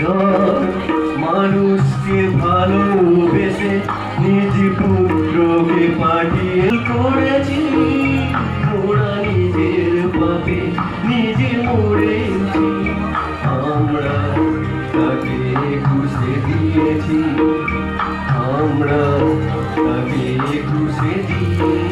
ঈশ্বর মানুষকে ভালোবেসে নিজ পুত্রকে পাঠিয়ে করেছি। ওরা নিজের পাপে নিজে মরেছি। আমরা তাকে ঘুষে দিয়েছি। আমরা তাকে ঘুষে দিয়েছি।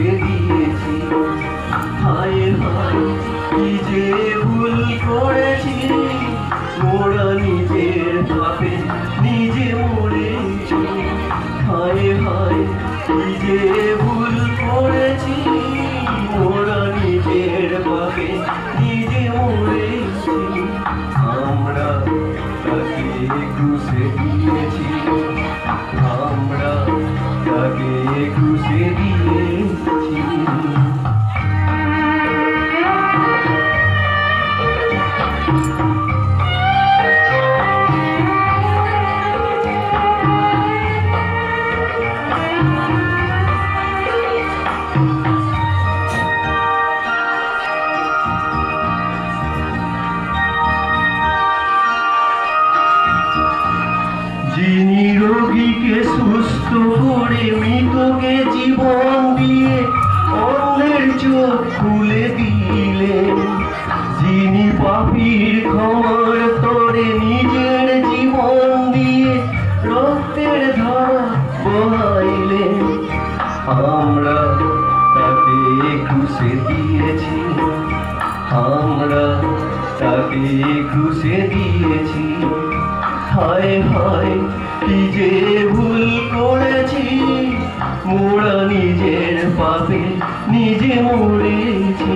খুশে দিয়েছি হায় ভুল করেছি। মোরা নিজের পাপে নিজে যিনি রোগীকে সুস্থ করে মৃতকে জীবন দিয়ে অন্ধের চোখ খুলে দিলেন। যিনি পাপীর ক্ষমার তরে নিজের জীবন দিয়ে রক্তের ধারা বহাইলেন। আমরা তাকে খুশে দিয়েছি। আমরা তাকে খুশে দিয়েছি। হায় হায়, কি যে ভুল করেছি। মোরা নিজের পাপে নিজে মরেছি।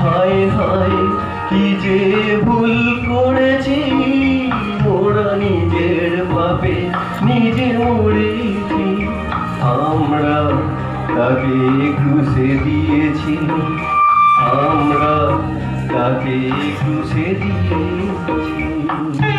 হায় হায়, কি যে ভুল করেছি। মোরা নিজের পাপে নিজে মরেছি। আমরা তাকে ঘুষে দিয়েছি। আমরা তাকে ঘুষে দিয়েছি।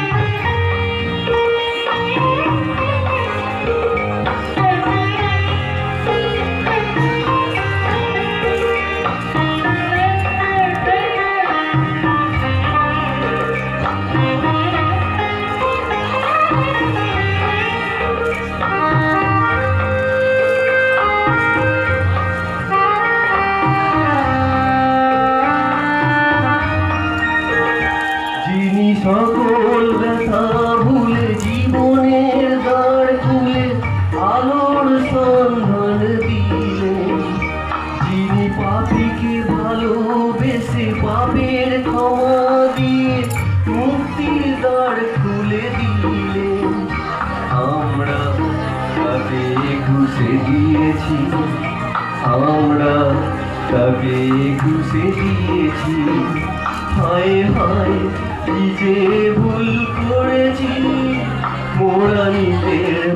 পাপিকে ভালোবেসে পাপের ক্ষমা দিয়ে মুক্তির দ্বার খুলে দিলেন আমরা তাকে ঘুষে দিয়েছি। আমরা তাকে ঘুষে দিয়েছি। হায় হায় যে ভুল করেছি। মোরা নিজের